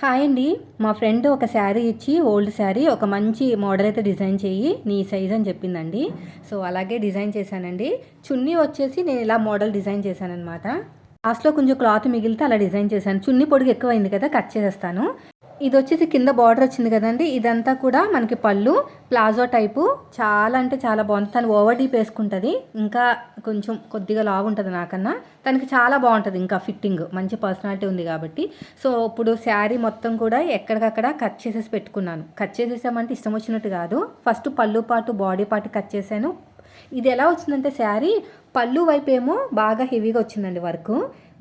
Hi అండి. మా friend ఒక శారీ ఇచ్చి ఓల్డ్ శారీ ఒక మంచి మోడల్ అయితే డిజైన్ చేయి నీ సైజ్ అని చెప్పిందండి. సో అలాగే డిజైన్ చేశానండి. చున్నీ వచ్చేసి నేను ఇలా మోడల్ డిజైన్ చేశానమాట లాస్ట్లో కొంచెం క్లాత్ మిగిలితే అలా డిజైన్ చేశాను. చున్నీ పొడుగు ఎక్కువైంది కదా కట్ చేసేస్తాను. ఇది వచ్చేసి కింద బార్డర్ వచ్చింది కదండి. ఇదంతా కూడా మనకి పళ్ళు ప్లాజో టైపు. చాలా అంటే చాలా బాగుంది. తను ఓవర్ డీప్ వేసుకుంటుంది. ఇంకా కొంచెం కొద్దిగా లావు ఉంటుంది నాకన్నా. తనకి చాలా బాగుంటుంది ఇంకా ఫిట్టింగ్ మంచి పర్సనాలిటీ ఉంది కాబట్టి. సో ఇప్పుడు శారీ మొత్తం కూడా ఎక్కడికక్కడ కట్ చేసేసి పెట్టుకున్నాను. కట్ చేసేసామంటే ఇష్టం వచ్చినట్టు కాదు. ఫస్ట్ పళ్ళు పాటు బాడీ పార్ట్ కట్ చేశాను. ఇది ఎలా వచ్చిందంటే శారీ పళ్ళు వైపు ఏమో బాగా హెవీగా వచ్చిందండి వర్క్.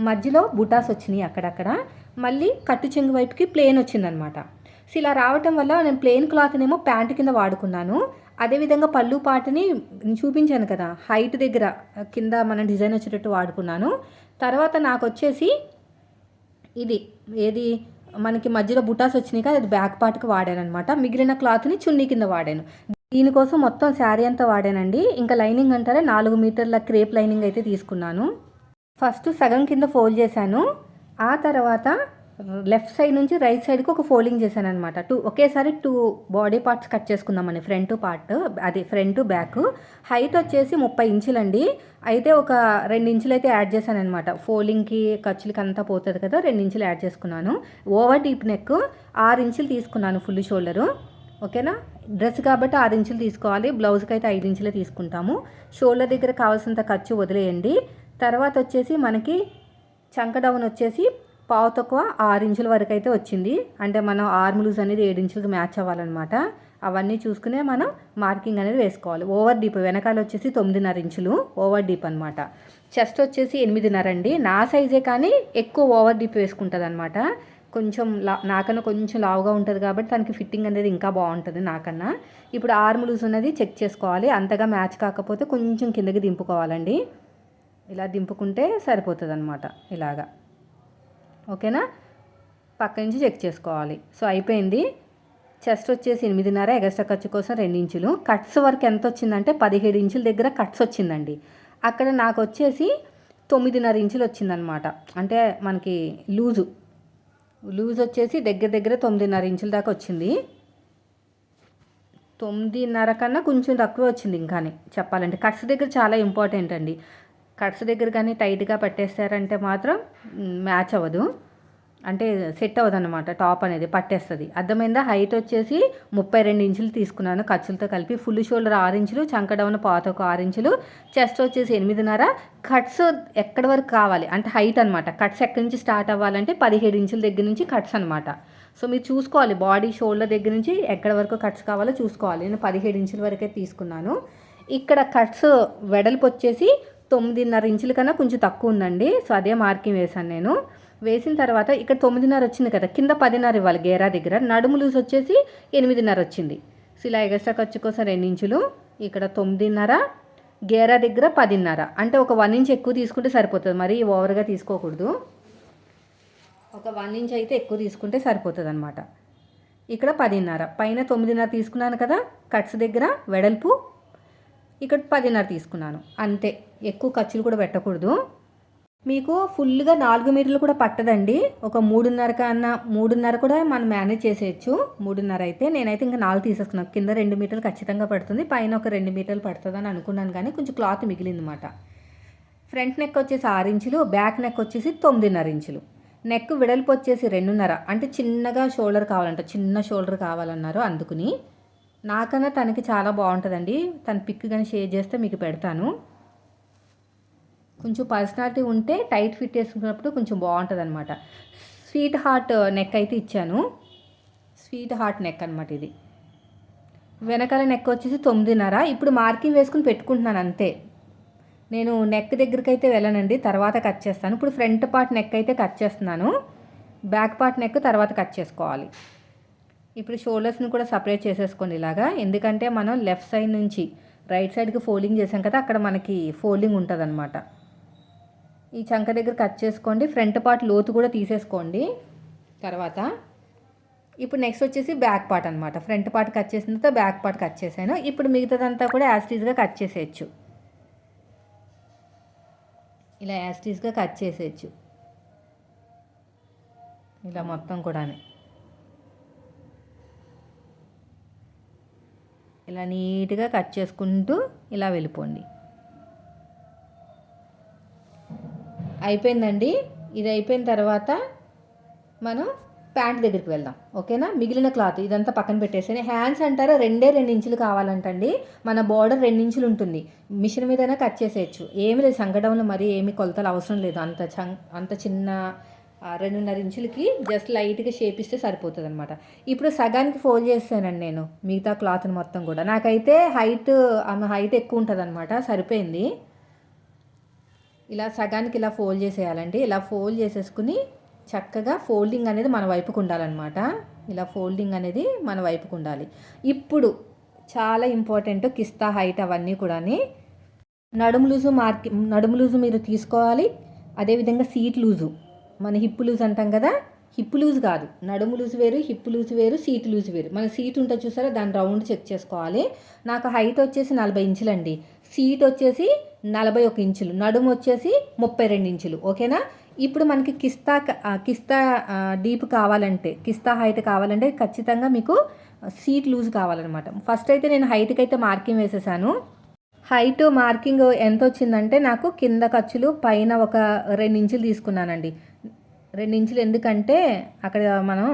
మధ్యలో బుటాస్ వచ్చినాయి అక్కడక్కడ. మళ్ళీ కట్టు చెంగు వైపుకి ప్లేన్ వచ్చిందనమాట. సో ఇలా రావటం వల్ల నేను ప్లెయిన్ క్లాత్నేమో ప్యాంట్ కింద వాడుకున్నాను. అదేవిధంగా పళ్ళు పాటని చూపించాను కదా హైట్ దగ్గర కింద మన డిజైన్ వచ్చేటట్టు వాడుకున్నాను. తర్వాత నాకు వచ్చేసి ఇది ఏది మనకి మధ్యలో బుటాస్ వచ్చినాయి కదా అది బ్యాక్ పార్ట్కి వాడాను అనమాట మిగిలిన క్లాత్ని చున్నీ కింద వాడాను. దీనికోసం మొత్తం శారీ అంతా వాడానండి. ఇంకా లైనింగ్ అంటారా నాలుగు మీటర్ల క్రేప్ లైనింగ్ అయితే తీసుకున్నాను. ఫస్ట్ సగం కింద ఫోల్డ్ చేశాను. ఆ తర్వాత లెఫ్ట్ సైడ్ నుంచి రైట్ సైడ్కి ఒక ఫోల్డింగ్ చేశాను అనమాట టూ ఒకేసారి టూ బాడీ పార్ట్స్ కట్ చేసుకుందామని ఫ్రంట్ పార్ట్ అది ఫ్రంట్ బ్యాక్. హైట్ వచ్చేసి ముప్పై ఇంచులండి. అయితే ఒక రెండు ఇంచులు అయితే యాడ్ చేశాను అనమాట ఫోల్డింగ్కి ఖర్చులకి అంతా పోతుంది కదా రెండు ఇంచులు యాడ్ చేసుకున్నాను. ఓవర్ డీప్ నెక్ ఆరు ఇంచులు తీసుకున్నాను ఫుల్ షోల్డరు. ఓకేనా? డ్రెస్ కాబట్టి ఆరు ఇంచులు తీసుకోవాలి. బ్లౌజ్కి అయితే ఐదు ఇంచులే తీసుకుంటాము. షోల్డర్ దగ్గర కావాల్సినంత ఖర్చు వదిలేయండి. తర్వాత వచ్చేసి మనకి చంక డౌన్ వచ్చేసి పావు తక్కువ ఆరు ఇంచుల వరకు అయితే వచ్చింది. అంటే మనం ఆర్మ్ లూజ్ అనేది ఏడు ఇంచులకు మ్యాచ్ అవ్వాలన్నమాట. అవన్నీ చూసుకునే మనం మార్కింగ్ అనేది వేసుకోవాలి. ఓవర్ డీప్ వెనకాల వచ్చేసి తొమ్మిదిన్నర ఇంచులు ఓవర్ డీప్ అనమాట చెస్ట్ వచ్చేసి ఎనిమిదిన్నర అండి. నా సైజే కానీ ఎక్కువ ఓవర్ డీప్ వేసుకుంటుంది అనమాట కొంచెం లా నాకన్నా కొంచెం లావుగా ఉంటుంది కాబట్టి దానికి ఫిట్టింగ్ అనేది ఇంకా బాగుంటుంది నాకన్నా. ఇప్పుడు ఆర్మ్ లూజ్ ఉన్నది చెక్ చేసుకోవాలి. అంతగా మ్యాచ్ కాకపోతే కొంచెం కిందకి దింపుకోవాలండి. ఇలా దింపుకుంటే సరిపోతుంది అనమాట ఇలాగా. ఓకేనా? పక్క నుంచి చెక్ చేసుకోవాలి. సో అయిపోయింది. చెస్ట్ వచ్చేసి ఎనిమిదిన్నర ఎగస్ట్రా ఖర్చు కోసం రెండు ఇంచులు. కట్స్ వరకు ఎంత వచ్చిందంటే పదిహేడు ఇంచుల దగ్గర కట్స్ వచ్చిందండి. అక్కడ నాకు వచ్చేసి తొమ్మిదిన్నర ఇంచులు వచ్చిందనమాట అంటే మనకి లూజు. లూజ్ వచ్చేసి దగ్గర దగ్గర తొమ్మిదిన్నర ఇంచుల దాకా వచ్చింది. తొమ్మిదిన్నర కన్నా కొంచెం తక్కువ వచ్చింది ఇంకానే చెప్పాలంటే. కట్స్ దగ్గర చాలా ఇంపార్టెంట్ అండి. కట్స్ దగ్గర కానీ టైట్గా పట్టేస్తారంటే మాత్రం మ్యాచ్ అవ్వదు. అంటే సెట్ అవ్వదు అనమాట టాప్ అనేది పట్టేస్తుంది. అర్థమైందా? హైట్ వచ్చేసి ముప్పై రెండు ఇంచులు తీసుకున్నాను ఖర్చులతో కలిపి. ఫుల్ షోల్డర్ ఆరు ఇంచులు చంక డౌన్ పాత ఒక ఆరు ఇంచులు చెస్ట్ వచ్చేసి ఎనిమిదిన్నర. కట్స్ ఎక్కడి వరకు కావాలి? అంటే హైట్ అనమాట కట్స్ ఎక్కడి నుంచి స్టార్ట్ అవ్వాలంటే పదిహేడు ఇంచుల దగ్గర నుంచి కట్స్ అనమాట సో మీరు చూసుకోవాలి. బాడీ షోల్డర్ దగ్గర నుంచి ఎక్కడి వరకు కట్స్ కావాలో చూసుకోవాలి. నేను పదిహేడు ఇంచుల వరకే తీసుకున్నాను. ఇక్కడ కట్స్ వెడల్పు వచ్చేసి తొమ్మిదిన్నర ఇంచుల కన్నా కొంచెం తక్కువ ఉందండి. సో అదే మార్కింగ్ వేశాను నేను. వేసిన తర్వాత ఇక్కడ తొమ్మిదిన్నర వచ్చింది కదా కింద పదిన్నర ఇవ్వాలి గేరా దగ్గర. నడుము లూజ్ వచ్చేసి ఎనిమిదిన్నర వచ్చింది. సో ఇలా ఎగస్ట్రా ఖర్చు కోసం రెండు ఇంచులు. ఇక్కడ తొమ్మిదిన్నర గేరా దగ్గర పదిన్నర. అంటే ఒక వన్ ఇంచ్ ఎక్కువ తీసుకుంటే సరిపోతుంది. మరి ఓవర్గా తీసుకోకూడదు. ఒక వన్ ఇంచ్ అయితే ఎక్కువ తీసుకుంటే సరిపోతుంది అనమాట ఇక్కడ పదిన్నర. పైన తొమ్మిదిన్నర తీసుకున్నాను కదా కట్స్ దగ్గర వెడల్పు. ఇక్కడ పదిన్నర తీసుకున్నాను. అంతే. ఎక్కువ ఖర్చులు కూడా పెట్టకూడదు. మీకు ఫుల్గా నాలుగు మీటర్లు కూడా పట్టదండి. ఒక మూడున్నర కన్నా మూడున్నర కూడా మనం మేనేజ్ చేసేయచ్చు. మూడున్నర అయితే నేనైతే ఇంకా నాలుగు తీసేసుకున్నాను కింద రెండు మీటర్లు ఖచ్చితంగా పడుతుంది. పైన ఒక రెండు మీటర్లు పడుతుంది అని అనుకున్నాను కానీ కొంచెం క్లాత్ మిగిలింది అనమాట ఫ్రంట్ నెక్ వచ్చేసి ఆరు ఇంచులు బ్యాక్ నెక్ వచ్చేసి తొమ్మిదిన్నర ఇంచులు. నెక్ వెడల్పు వచ్చేసి రెండున్నర. అంటే చిన్నగా షోల్డర్ కావాలంట. చిన్న షోల్డర్ కావాలన్నారు అందుకుని. నాకన్నా తనకి చాలా బాగుంటుందండి. తన పిక్ కానీ షేర్ చేస్తే మీకు పెడతాను. కొంచెం పర్సనాలిటీ ఉంటే టైట్ ఫిట్ వేసుకున్నప్పుడు కొంచెం బాగుంటుంది అనమాట స్వీట్ హార్ట్ uh, నెక్ అయితే ఇచ్చాను. స్వీట్ హార్ట్ నెక్ అనమాట ఇది. వెనకాల నెక్ వచ్చేసి తొమ్మిదిన్నర. ఇప్పుడు మార్కింగ్ వేసుకుని పెట్టుకుంటున్నాను అంతే. నేను నెక్ దగ్గరికి అయితే వెళ్ళనండి తర్వాత కట్ చేస్తాను. ఇప్పుడు ఫ్రంట్ పార్ట్ నెక్ అయితే కట్ చేస్తున్నాను. బ్యాక్ పార్ట్ నెక్ తర్వాత కట్ చేసుకోవాలి. ఇప్పుడు షోల్డర్స్ని కూడా సపరేట్ చేసేసుకోండి ఇలాగా. ఎందుకంటే మనం లెఫ్ట్ సైడ్ నుంచి రైట్ సైడ్కి ఫోల్డింగ్ చేసాం కదా అక్కడ మనకి ఫోల్డింగ్ ఉంటుంది అనమాట ఈ చంక దగ్గర కట్ చేసుకోండి. ఫ్రంట్ పార్ట్ లోతు కూడా తీసేసుకోండి. తర్వాత ఇప్పుడు నెక్స్ట్ వచ్చేసి బ్యాక్ పార్ట్ అనమాట ఫ్రంట్ పార్ట్ కట్ చేసిన తర్వాత బ్యాక్ పార్ట్ కట్ చేశాను ఇప్పుడు మిగతాదంతా కూడా యాస్టీజ్గా కట్ చేసేయచ్చు. ఇలా యాస్టీజ్గా కట్ చేసేయచ్చు. ఇలా మొత్తం కూడా ఇలా నీట్గా కట్ చేసుకుంటూ ఇలా వెళ్ళిపోండి. అయిపోయిందండి. ఇది అయిపోయిన తర్వాత మనం ప్యాంట్ దగ్గరికి వెళ్దాం. ఓకేనా? మిగిలిన క్లాత్ ఇదంతా పక్కన పెట్టేసాను హ్యాండ్స్ అంటారా? రెండే రెండు ఇంచులు కావాలంటండి. మన బార్డర్ రెండు ఇంచులు ఉంటుంది. మిషన్ మీదైనా కట్ చేసేయచ్చు. ఏమి లేదు సంగడంలో మరీ ఏమి కొలతలు అవసరం లేదు. అంత చం అంత చిన్న ఆ, రెండున్నర ఇంచులకి జస్ట్ లైట్గా షేప్ ఇస్తే సరిపోతుంది అనమాట ఇప్పుడు సగానికి ఫోల్డ్ చేస్తానండి నేను మిగతా క్లాత్ని మొత్తం కూడా. నాకైతే హైట్ ఆమె హైట్ ఎక్కువ ఉంటుంది అనమాట సరిపోయింది. ఇలా సగానికి ఇలా ఫోల్డ్ చేసేయాలండి. ఇలా ఫోల్డ్ చేసేసుకుని చక్కగా ఫోల్డింగ్ అనేది మన వైపుకు ఉండాలన్నమాట. ఇలా ఫోల్డింగ్ అనేది మన వైపుకు ఉండాలి. ఇప్పుడు చాలా ఇంపార్టెంట్ కిస్తా హైట్ అవన్నీ కూడా నడుము లూజు మార్కి నడుము లూజు మీరు తీసుకోవాలి. అదేవిధంగా సీట్ లూజు. మన హిప్ లూజ్ అంటాం కదా హిప్ లూజ్ కాదు. నడుము లూజ్ వేరు హిప్ లూజ్ వేరు సీట్ లూజ్ వేరు. మన సీట్ ఉంటుంది చూసారా దాని రౌండ్ చెక్ చేసుకోవాలి. నాకు హైట్ వచ్చేసి నలభై ఇంచులండి. సీట్ వచ్చేసి నలభై ఒక ఇంచులు నడుము వచ్చేసి ముప్పై రెండు ఇంచులు ఓకేనా? ఇప్పుడు మనకి కిస్తా కిస్తా డీప్ కావాలంటే కిస్తా హైట్ కావాలంటే ఖచ్చితంగా మీకు సీట్ లూజ్ కావాలన్నమాట. ఫస్ట్ అయితే నేను హైట్కి అయితే మార్కింగ్ వేసేసాను. హైట్ మార్కింగ్ ఎంత వచ్చిందంటే నాకు కింద ఖర్చులు పైన ఒక రెండు ఇంచులు తీసుకున్నానండి. రెండు ఇంచులు ఎందుకంటే అక్కడ మనం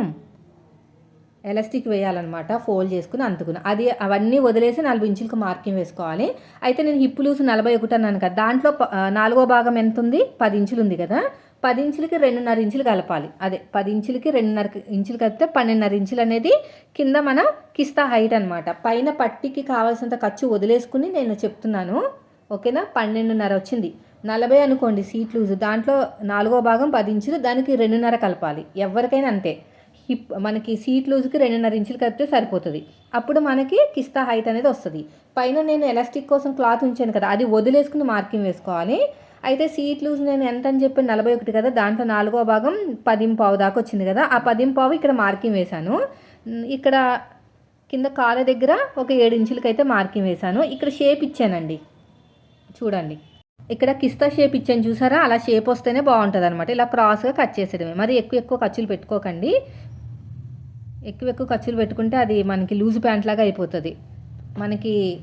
ఎలాస్టిక్ వేయాలన్నమాట ఫోల్డ్ చేసుకుని అంతుకుని అది అవన్నీ వదిలేసి నలభై ఇంచులకు మార్కింగ్ వేసుకోవాలి. అయితే నేను హిప్ లూస్ నలభై ఒకటి అన్నాను కదా దాంట్లో ప- నాలుగో భాగం ఎంత ఉంది పది ఇంచులు ఉంది కదా. పది ఇంచులకి రెండున్నర ఇంచులు కలపాలి. అదే పది ఇంచులకి రెండున్నర ఇంచులు కలిపితే పన్నెండున్నర ఇంచులు అనేది కింద మన కిస్తా హైట్ అనమాట పైన పట్టికి కావాల్సినంత ఖర్చు వదిలేసుకుని నేను చెప్తున్నాను. ఓకేనా? పన్నెండున్నర వచ్చింది. నలభై అనుకోండి సీట్ లూజ్. దాంట్లో నాలుగో భాగం పది ఇంచులు దానికి రెండున్నర కలపాలి. ఎవరికైనా అంతే. హిప్ మనకి సీట్ లూజ్కి రెండున్నర ఇంచులు కలిపితే సరిపోతుంది. అప్పుడు మనకి కిస్తా హైట్ అనేది వస్తుంది. పైన నేను ఎలాస్టిక్ కోసం క్లాత్ ఉంచాను కదా అది వదిలేసుకుని మార్కింగ్ వేసుకోవాలి. అయితే సీట్ లూజ్ నేను ఎంత అని చెప్పి నలభై ఒకటి కదా దాంట్లో నాలుగో భాగం పదిం పావు దాకా వచ్చింది కదా ఆ పదిం పావు ఇక్కడ మార్కింగ్ వేశాను. ఇక్కడ కింద కాళ్ళ దగ్గర ఒక ఏడు ఇంచులకి అయితే మార్కింగ్ వేశాను. ఇక్కడ షేప్ ఇచ్చానండి. చూడండి. ఇక్కడ కిస్తా షేప్ ఇచ్చాను చూసారా? అలా షేప్ వస్తేనే బాగుంటుంది అనమాట ఇలా క్రాస్గా కట్ చేసేయడమే. మరి ఎక్కువ ఎక్కువ ఖర్చులు పెట్టుకోకండి. ఎక్కువ ఎక్కువ ఖర్చులు పెట్టుకుంటే అది మనకి లూజ్ ప్యాంట్ లాగా అయిపోతుంది. మనకి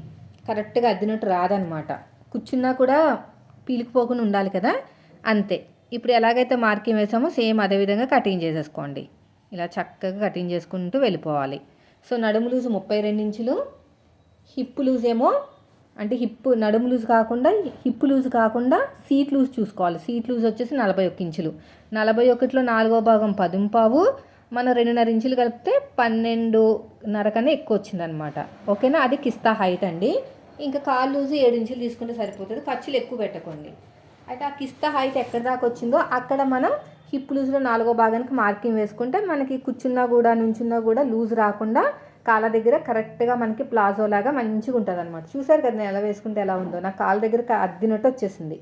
కరెక్ట్గా అద్దినట్టు రాదనమాట. కూర్చున్నా కూడా పీలికిపోకుండా ఉండాలి కదా? అంతే. ఇప్పుడు ఎలాగైతే మార్కింగ్ వేసామో సేమ్ అదే విధంగా కటింగ్ చేసేసుకోండి. ఇలా చక్కగా కటింగ్ చేసుకుంటూ వెళ్ళిపోవాలి. సో నడుము లూజ్ ముప్పై రెండు ఇంచులు హిప్ లూజ్ ఏమో అంటే హిప్ నడుము లూజ్ కాకుండా హిప్ లూజ్ కాకుండా సీట్ లూజ్ చూసుకోవాలి. సీట్ లూజ్ వచ్చేసి నలభై ఒక్క ఇంచులు. నలభై ఒకటిలో నాలుగో భాగం పదింపావు మనం రెండున్నర ఇంచులు కలిపితే పన్నెండున్నర కన్నా ఎక్కువ వచ్చిందనమాట ఓకేనా? అది కిస్తా హైట్ అండి. ఇంకా కాలు లూజు ఏడు ఇంచులు తీసుకుంటే సరిపోతుంది. ఖర్చులు ఎక్కువ పెట్టకండి. అయితే ఆ కిస్తా హైట్ ఎక్కడ దాకా వచ్చిందో అక్కడ మనం హిప్ లూజ్లో నాలుగో భాగానికి మార్కింగ్ వేసుకుంటే మనకి కూర్చున్నా కూడా నుంచున్నా కూడా లూజ్ రాకుండా కాళ్ళ దగ్గర కరెక్ట్గా మనకి ప్లాజో లాగా మంచిగా ఉంటుంది అనమాట చూసారు కదా నేను ఎలా వేసుకుంటే ఎలా ఉందో? నా కాళ్ళ దగ్గర అద్దినట్టు వచ్చేసింది.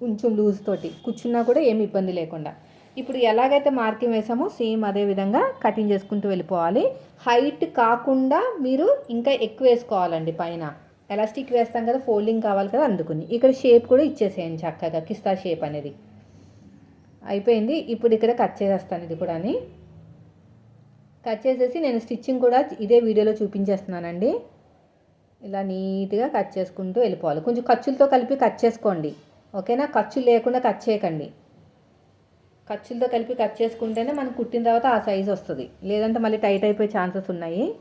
కొంచెం లూజ్ తోటి. కూర్చున్నా కూడా ఏమి ఇబ్బంది లేకుండా. ఇప్పుడు ఎలాగైతే మార్కింగ్ వేసామో సేమ్ అదే విధంగా కటింగ్ చేసుకుంటూ వెళ్ళిపోవాలి. హైట్ కాకుండా మీరు ఇంకా ఎక్కువ వేసుకోవాలండి పైన. ఎలాస్టిక్ వేస్తాం కదా ఫోల్డింగ్ కావాలి కదా అందుకుని. ఇక్కడ షేప్ కూడా ఇచ్చేసేయండి చక్కగా కిస్తా షేప్ అనేది. అయిపోయింది. ఇప్పుడు ఇక్కడ కట్ చేసేస్తాను ఇది కూడా కట్ చేసేసి నేను స్టిచ్చింగ్ కూడా ఇదే వీడియోలో చూపించేస్తున్నానండి. ఇలా నీట్గా కట్ చేసుకుంటూ వెళ్ళిపోవాలి. కొంచెం ఖర్చులతో కలిపి కట్ చేసుకోండి. ఓకేనా? ఖర్చు లేకుండా కట్ చేయకండి. ఖర్చులతో కలిపి కట్ చేసుకుంటేనే మనం కుట్టిన తర్వాత ఆ సైజ్ వస్తుంది. లేదంటే మళ్ళీ టైట్ అయిపోయే ఛాన్సెస్ ఉన్నాయి.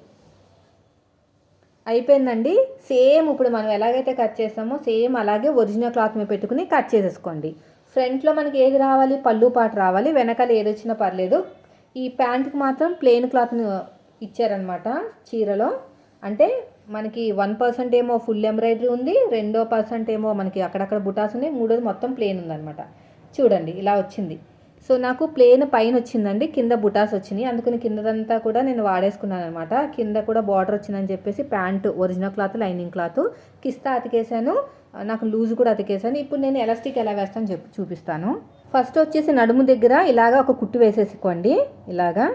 అయిపోయిందండి. సేమ్ ఇప్పుడు మనం ఎలాగైతే కట్ చేస్తామో సేమ్ అలాగే ఒరిజినల్ క్లాత్ మీద పెట్టుకుని కట్ చేసేసుకోండి. ఫ్రంట్లో మనకి ఏది రావాలి? పళ్ళు పాటు రావాలి. వెనకాల ఏది వచ్చినా పర్లేదు. ఈ ప్యాంట్కి మాత్రం ప్లెయిన్ క్లాత్ని ఇచ్చారనమాట చీరలో. అంటే మనకి వన్ పర్సెంట్ ఏమో ఫుల్ ఎంబ్రాయిడరీ ఉంది. రెండో పర్సెంట్ ఏమో మనకి అక్కడక్కడ బుటాస్ ఉన్నాయి. మూడోది మొత్తం ప్లెయిన్ ఉందన్నమాట. చూడండి ఇలా వచ్చింది. సో నాకు ప్లేన్ పైన వచ్చిందండి కింద బుటాస్ వచ్చినాయి. అందుకని కిందదంతా కూడా నేను వాడేసుకున్నాను అనమాట కింద కూడా బార్డర్ వచ్చిందని చెప్పేసి pant original cloth lining cloth కిస్తా అతికేసాను. నాకు లూజ్ కూడా అతికేసాను. ఇప్పుడు నేను ఎలాస్టిక్ ఎలా వేస్తాను చెప్పి చూపిస్తాను. ఫస్ట్ వచ్చేసి నడుము దగ్గర ఇలాగా ఒక కుట్టు వేసేసుకోండి. ఇలాగా.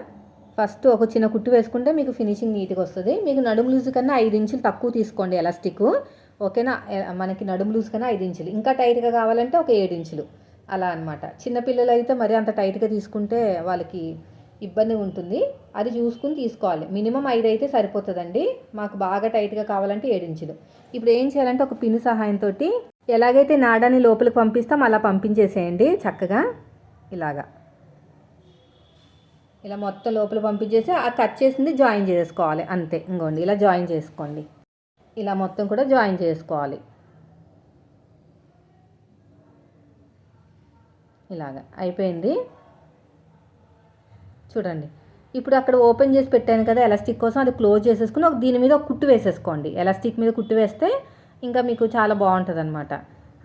ఫస్ట్ ఒక చిన్న కుట్టు వేసుకుంటే మీకు ఫినిషింగ్ నీట్గా వస్తుంది. మీకు నడుము లూజ్ కన్నా ఐదు ఇంచులు తక్కువ తీసుకోండి ఎలాస్టిక్ ఓకేనా? మనకి నడుము లూజ్ కన్నా ఐదు ఇంచులు. ఇంకా టైట్గా కావాలంటే ఒక ఏడు ఇంచులు. అలా అనమాట చిన్నపిల్లలు అయితే మరి అంత టైట్గా తీసుకుంటే వాళ్ళకి ఇబ్బంది ఉంటుంది. అది చూసుకుని తీసుకోవాలి. మినిమం ఐదు అయితే సరిపోతుందండి. మాకు బాగా టైట్గా కావాలంటే ఏడు ఇంచులు. ఇప్పుడు ఏం చేయాలంటే ఒక పిన్ సహాయంతో ఎలాగైతే నాడాన్ని లోపలికి పంపిస్తాం అలా పంపించేసేయండి చక్కగా. ఇలాగా. ఇలా మొత్తం లోపల పంపించేసి ఆ కట్ చేసింది జాయిన్ చేసుకోవాలి. అంతే. ఇంకోండి ఇలా జాయిన్ చేసుకోండి. ఇలా మొత్తం కూడా జాయిన్ చేసుకోవాలి. ఇలాగా. అయిపోయింది. చూడండి. ఇప్పుడు అక్కడ ఓపెన్ చేసి పెట్టాను కదా ఎలాస్టిక్ కోసం అది క్లోజ్ చేసేసుకుని ఒక దీని మీద ఒక కుట్టు వేసేసుకోండి. ఎలాస్టిక్ మీద కుట్టు వేస్తే ఇంకా మీకు చాలా బాగుంటుంది అనమాట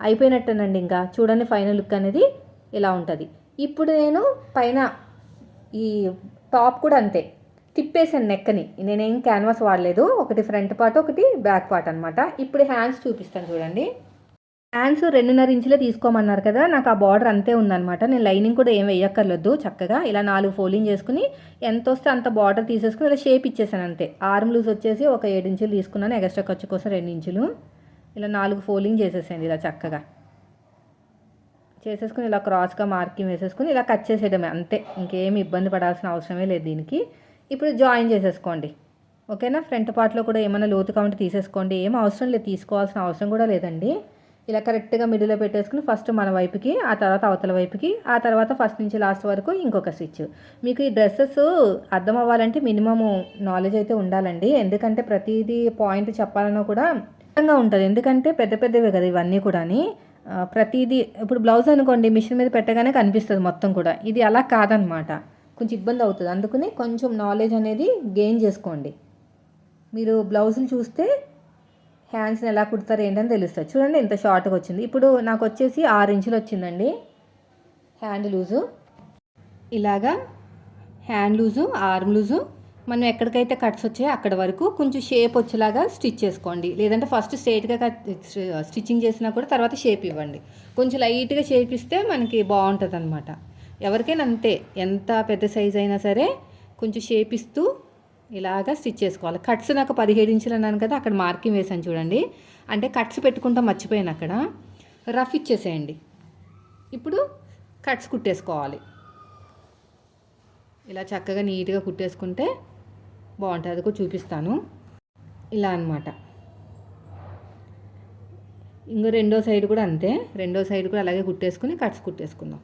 అయిపోయినట్టేనండి ఇంకా. చూడండి ఫైనల్ లుక్ అనేది ఇలా ఉంటుంది. ఇప్పుడు నేను పైన ఈ టాప్ కూడా అంతే. తిప్పేసాను నెక్కని. నేనేం క్యాన్వాస్ వాడలేదు. ఒకటి ఫ్రంట్ పార్ట్ ఒకటి బ్యాక్ పార్ట్ అనమాట ఇప్పుడు హ్యాండ్స్ చూపిస్తాను చూడండి. హ్యాండ్స్ రెండున్నర ఇంచులే తీసుకోమన్నారు కదా నాకు ఆ బార్డర్ అంతే ఉందన్నమాట. నేను లైనింగ్ కూడా ఏం వేయక్కర్లేదు చక్కగా. ఇలా నాలుగు ఫోల్డింగ్ చేసుకుని ఎంత వస్తే అంత బార్డర్ తీసేసుకుని ఇలా షేప్ ఇచ్చేసాను అంతే. ఆర్మ్ లూజ్ వచ్చేసి ఒక ఏడు ఇంచులు తీసుకున్నాను ఎక్స్ట్రా ఖర్చు కోసం రెండు ఇంచులు. ఇలా నాలుగు ఫోల్డింగ్ చేసేసేయండి ఇలా చక్కగా. చేసేసుకుని ఇలా క్రాస్గా మార్కింగ్ వేసేసుకుని ఇలా కట్ చేసేయడమే అంతే. ఇంకేమి ఇబ్బంది పడాల్సిన అవసరమే లేదు దీనికి. ఇప్పుడు జాయిన్ చేసేసుకోండి. ఓకేనా? ఫ్రంట్ పార్ట్లో కూడా ఏమైనా లోతు కావంటే తీసేసుకోండి. ఏం అవసరం లేదు తీసుకోవాల్సిన అవసరం కూడా లేదండి. ఇలా కరెక్ట్గా మిడిల్లో పెట్టేసుకుని ఫస్ట్ మన వైపుకి ఆ తర్వాత అవతల వైపుకి ఆ తర్వాత ఫస్ట్ నుంచి లాస్ట్ వరకు ఇంకొక స్టిచ్ మీకు ఈ డ్రెస్సెస్ అర్థం అవ్వాలంటే మినిమము నాలెడ్జ్ అయితే ఉండాలండి. ఎందుకంటే ప్రతిదీ పాయింట్ చెప్పాలన్నా కూడా కష్టంగా ఉంటుంది. ఎందుకంటే పెద్ద పెద్దవే కదా ఇవన్నీ కూడాని. ప్రతిదీ ఇప్పుడు బ్లౌజ్ అనుకోండి మిషన్ మీద పెట్టగానే కనిపిస్తుంది మొత్తం కూడా. ఇది అలా కాదనమాట. కొంచెం ఇబ్బంది అవుతుంది. అందుకని కొంచెం నాలెడ్జ్ అనేది గెయిన్ చేసుకోండి. మీరు బ్లౌజులు చూస్తే హ్యాండ్స్ని ఎలా కుడతారు ఏంటని తెలుస్తుంది. చూడండి ఎంత షార్ట్గా వచ్చింది. ఇప్పుడు నాకు వచ్చేసి ఆరు ఇంచులు వచ్చిందండి. Hand loose. ఇలాగా హ్యాండ్ లూజు ఆర్మ్ లూజు. మనం ఎక్కడికైతే కట్స్ వచ్చాయో అక్కడ వరకు కొంచెం షేప్ వచ్చేలాగా స్టిచ్ చేసుకోండి. లేదంటే ఫస్ట్ స్ట్రేట్గా కట్ స్టిచ్చింగ్ చేసినా కూడా తర్వాత షేప్ ఇవ్వండి. కొంచెం లైట్గా షేప్ ఇస్తే మనకి బాగుంటుంది అనమాట ఎవరికైనా అంతే. ఎంత పెద్ద సైజ్ అయినా సరే కొంచెం షేప్ ఇస్తూ ఇలాగా స్టిచ్ చేసుకోవాలి. కట్స్ నాకు పదిహేడు ఇంచులు అన్నాను కదా అక్కడ మార్కింగ్ వేసాను చూడండి. అంటే కట్స్ పెట్టుకుంటా మర్చిపోయాను అక్కడ. రఫ్ ఇచ్చేసేయండి. ఇప్పుడు కట్స్ కుట్టేసుకోవాలి. ఇలా చక్కగా నీట్గా కుట్టేసుకుంటే బాగుంటుంది. అది కూడా చూపిస్తాను. ఇలా అనమాట ఇంకో రెండో సైడ్ కూడా అంతే. రెండో సైడ్ కూడా అలాగే కుట్టేసుకుని కట్స్ కుట్టేసుకుందాం.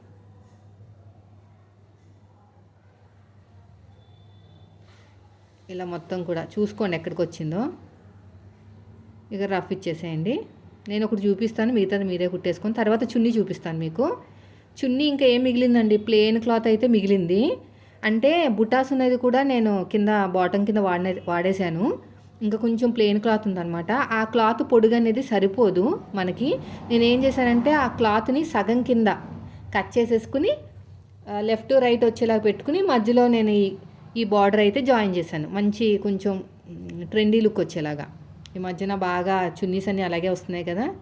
ఇలా మొత్తం కూడా చూసుకోండి ఎక్కడికి వచ్చిందో ఇక రఫ్ ఇచ్చేసేయండి. నేను ఒకటి చూపిస్తాను మిగతాది మీరే కుట్టేసుకొని తర్వాత చున్నీ చూపిస్తాను మీకు. చున్నీ ఇంకా ఏం మిగిలిందండి? ప్లెయిన్ క్లాత్ అయితే మిగిలింది. అంటే బుటాస్ ఉన్నది కూడా నేను కింద బాటమ్ కింద వాడిన వాడేశాను. ఇంకా కొంచెం ప్లెయిన్ క్లాత్ ఉందన్నమాట. ఆ క్లాత్ పొడుగు అనేది సరిపోదు మనకి. నేను ఏం చేశానంటే ఆ క్లాత్ని సగం కింద కట్ చేసేసుకుని లెఫ్ట్ రైట్ వచ్చేలా పెట్టుకుని మధ్యలో నేను ఈ ఈ బార్డర్ అయితే జాయిన్ చేశాను. మంచి కొంచెం ట్రెండీ లుక్ వచ్చేలాగా. ఈ మధ్యన బాగా చున్నీస్ అన్నీ అలాగే వస్తున్నాయి కదా.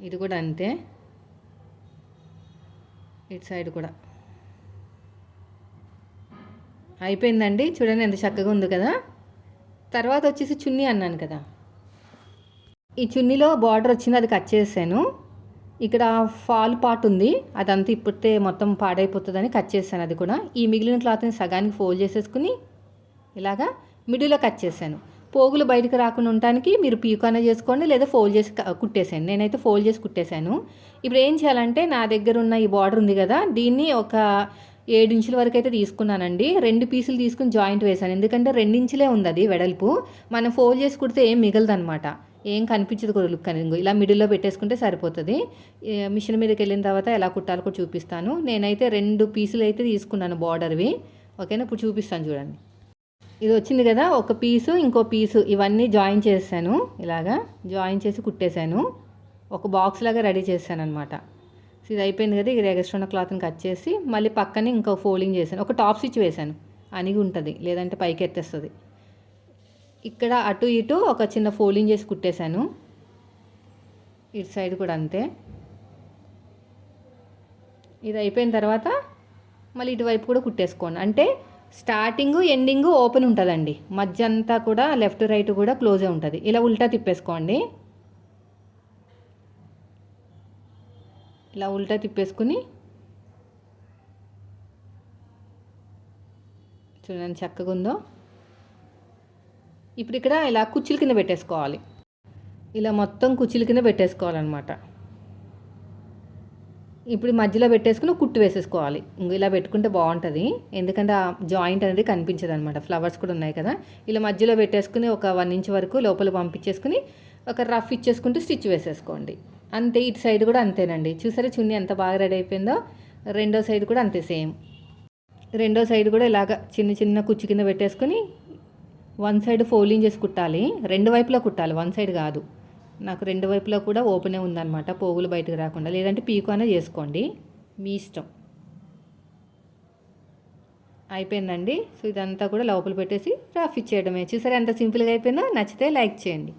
ఇది కూడా అంతే. ఇటు సైడ్ కూడా. అయిపోయిందండి. చూడండి ఎంత చక్కగా ఉంది కదా. తర్వాత వచ్చేసి చున్నీ అన్నాను కదా. ఈ చున్నీలో బార్డర్ వచ్చింది అది కట్ చేసాను ఇక్కడ ఫాల్ పార్ట్ ఉంది. అదంతా ఇప్పుడితే మొత్తం పాడైపోతుందని కట్ చేశాను అది కూడా. ఈ మిగిలిన క్లాత్ని సగానికి ఫోల్డ్ చేసేసుకుని ఇలాగా మిడిల్లో కట్ చేశాను. పోగులు బయటకు రాకుండా ఉండటానికి మీరు పీకాన చేసుకోండి లేదా ఫోల్డ్ చేసి కుట్టేసాను నేనైతే ఫోల్డ్ చేసి కుట్టేశాను. ఇప్పుడు ఏం చేయాలంటే నా దగ్గర ఉన్న ఈ బార్డర్ ఉంది కదా దీన్ని ఒక ఏడు ఇంచుల వరకు అయితే తీసుకున్నానండి. రెండు పీసులు తీసుకుని జాయింట్ వేశాను. ఎందుకంటే రెండించులే ఉంది అది వెడల్పు. మనం ఫోల్డ్ చేసి కుడితే ఏం మిగలదనమాట ఏం కనిపించదు కూడా లుక్ అనేది. ఇలా మిడిల్లో పెట్టేసుకుంటే సరిపోతుంది. మిషన్ మీదకి వెళ్ళిన తర్వాత ఎలా కుట్టాలో కూడా చూపిస్తాను. నేనైతే రెండు పీసులు అయితే తీసుకున్నాను బార్డర్వి. ఓకేనా? ఇప్పుడు చూపిస్తాను చూడండి. ఇది వచ్చింది కదా ఒక పీసు ఇంకో పీసు. ఇవన్నీ జాయిన్ చేశాను ఇలాగా జాయిన్ చేసి కుట్టేశాను ఒక బాక్స్ లాగా రెడీ చేశాను అనమాట ఇది అయిపోయింది కదా ఇది ఎగస్ట్రా ఉన్న క్లాత్ని కట్ చేసి మళ్ళీ పక్కనే ఇంకో ఫోల్డింగ్ చేశాను. ఒక టాప్ స్టిచ్ వేశాను. అనిగి ఉంటుంది లేదంటే పైకి ఎత్తేస్తుంది ఇక్కడ అటు ఇటు ఒక చిన్న ఫోల్డింగ్ చేసి కుట్టేశాను. ఇటు సైడ్ కూడా అంతే. ఇది అయిపోయిన తర్వాత మళ్ళీ ఇటువైపు కూడా కుట్టేసుకోండి. అంటే స్టార్టింగ్ ఎండింగ్ ఓపెన్ ఉంటుందండి. మధ్య అంతా కూడా లెఫ్ట్ రైట్ కూడా క్లోజే ఉంటుంది. ఇలా ఉల్టా తిప్పేసుకోండి. ఇలా ఉల్టా తిప్పేసుకుని చూడండి చక్కగా ఉందో. ఇప్పుడు ఇక్కడ ఇలా కుర్చీల కింద పెట్టేసుకోవాలి. ఇలా మొత్తం కుర్చీల కింద పెట్టేసుకోవాలన్నమాట. ఇప్పుడు మధ్యలో పెట్టేసుకుని కుట్టు వేసేసుకోవాలి. ఇంక ఇలా పెట్టుకుంటే బాగుంటుంది. ఎందుకంటే ఆ జాయింట్ అనేది కనిపించదు అనమాట ఫ్లవర్స్ కూడా ఉన్నాయి కదా. ఇలా మధ్యలో పెట్టేసుకుని ఒక వన్ ఇంచ్ వరకు లోపల పంపించేసుకుని ఒక రఫ్ ఇచ్చేసుకుంటూ స్టిచ్ వేసేసుకోండి. అంతే ఇటు సైడ్ కూడా అంతేనండి. చూసారా చున్నీ ఎంత బాగా రెడీ అయిపోయిందో? రెండో సైడ్ కూడా అంతే సేమ్. రెండో సైడ్ కూడా ఇలాగ చిన్న చిన్న కుచ్చు కింద పెట్టేసుకుని వన్ సైడ్ ఫోల్డింగ్ చేసి కుట్టాలి. రెండు వైపులా కుట్టాలి. వన్ సైడ్ కాదు. నాకు రెండు వైపులా కూడా ఓపెనే ఉందన్నమాట. పోగులు బయటకు రాకుండా. లేదంటే పీకు అనే చేసుకోండి. మీ ఇష్టం. అయిపోయిందండి. సో ఇదంతా కూడా లోపల పెట్టేసి రఫ్ ఇచ్చేయడమే. చూసారా ఎంత సింపుల్గా అయిపోయినా నచ్చితే లైక్ చేయండి.